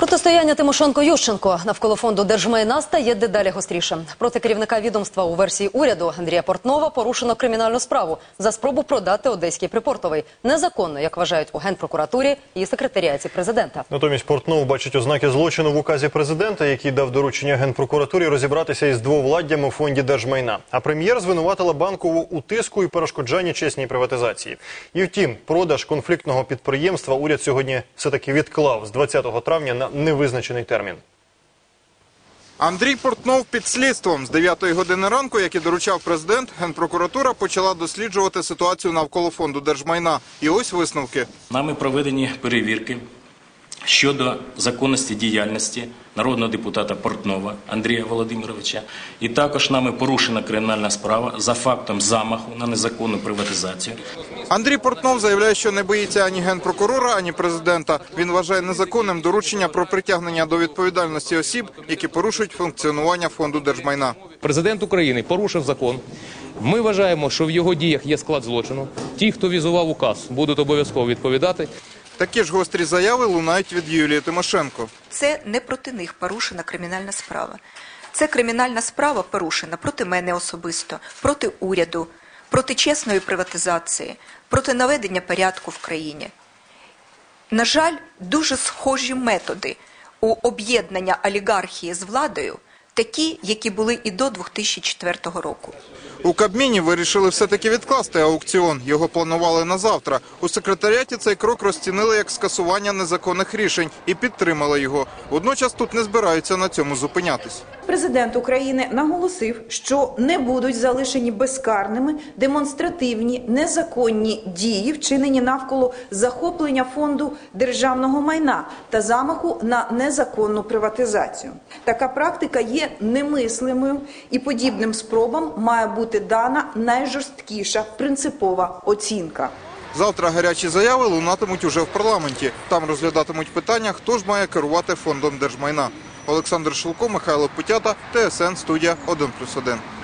Протистояння Тимошенко Ющенко навколо фонду держмайна стає дедалі гострішим. Проти керівника відомства у версії уряду Андрія Портнова порушено кримінальну справу за спробу продати одеський припортовий незаконно, як вважають у генпрокуратурі і секретаріаті президента. Натомість Портнов бачить ознаки злочину в указі президента, який дав доручення генпрокуратурі розібратися із двовладдям у фонді держмайна. А прем'єр звинуватила банкову у тиску і перешкоджанні чесній приватизації. І втім, продаж конфліктного підприємства уряд сьогодні все таки відклав з 20 травня на невизначений термін. Андрій Портнов під слідством з 9 години ранку, як і доручав президент, генпрокуратура почала досліджувати ситуацію навколо фонду держмайна. І ось висновки. Нами проведені перевірки щодо законності діяльності народного депутата Портнова Андрія Володимировича. І також нами порушена кримінальна справа за фактом замаху на незаконну приватизацію. Андрій Портнов заявляє, що не боїться ані генпрокурора, ані президента. Він вважає незаконним доручення про притягнення до відповідальності осіб, які порушують функціонування фонду держмайна. Президент України порушив закон. Ми вважаємо, що в його діях є склад злочину. Ті, хто візував указ, будуть обов'язково відповідати. Такі ж гострі заяви лунають від Юлії Тимошенко. Це не проти них порушена кримінальна справа. Це кримінальна справа порушена проти мене особисто, проти уряду, проти чесної приватизації, проти наведення порядку в країні. На жаль, дуже схожі методи у об'єднання олігархії з владою, такі, які були і до 2004 року. У Кабміні вирішили все-таки відкласти аукціон. Його планували на завтра. У секретаріаті цей крок розцінили як скасування незаконних рішень і підтримали його. Водночас тут не збираються на цьому зупинятись. Президент України наголосив, що не будуть залишені безкарними демонстративні незаконні дії, вчинені навколо захоплення фонду державного майна та замаху на незаконну приватизацію. Така практика є немислимою і подібним спробам має бути дана найжорсткіша принципова оцінка. Завтра гарячі заяви лунатимуть уже в парламенті. Там розглядатимуть питання, хто ж має керувати фондом держмайна. Олександр Шилко, Михайло Путята, ТСН студія 1+,1.